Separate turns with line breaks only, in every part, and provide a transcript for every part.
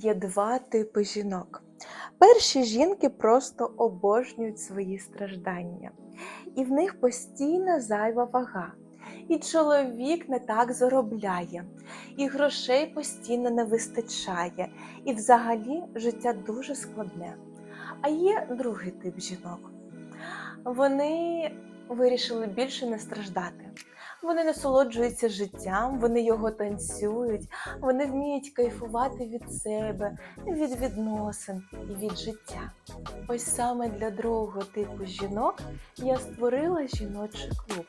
є два типи жінок. Перші жінки просто обожнюють свої страждання, і в них постійна зайва вага. І чоловік не так заробляє, і грошей постійно не вистачає, і взагалі життя дуже складне. А є другий тип жінок. Вони вирішили більше не страждати. Вони насолоджуються життям, вони його танцюють, вони вміють кайфувати від себе, від відносин і від життя. Ось саме для другого типу жінок я створила жіночий клуб,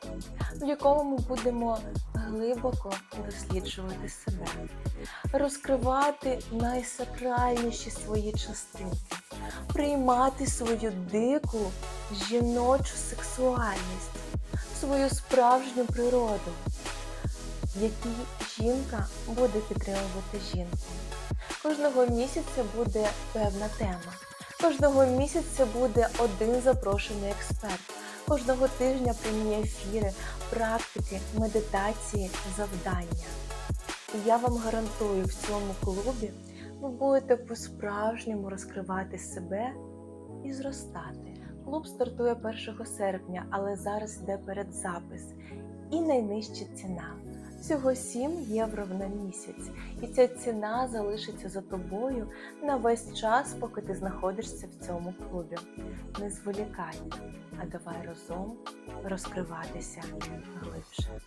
в якому ми будемо глибоко досліджувати себе, розкривати найсакральніші свої частинки, приймати свою дику жіночу сексуальність свою справжню природу, в якій жінка буде підтримувати жінку. Кожного місяця буде певна тема. Кожного місяця буде один запрошений експерт. Кожного тижня прямі ефіри, практики, медитації, завдання. І я вам гарантую, в цьому клубі ви будете по-справжньому розкривати себе і зростати. Клуб стартує 1 серпня, але зараз йде передзапис. І найнижча ціна. Всього 7 євро на місяць. І ця ціна залишиться за тобою на весь час, поки ти знаходишся в цьому клубі. Не зволікай, а давай разом розкриватися глибше.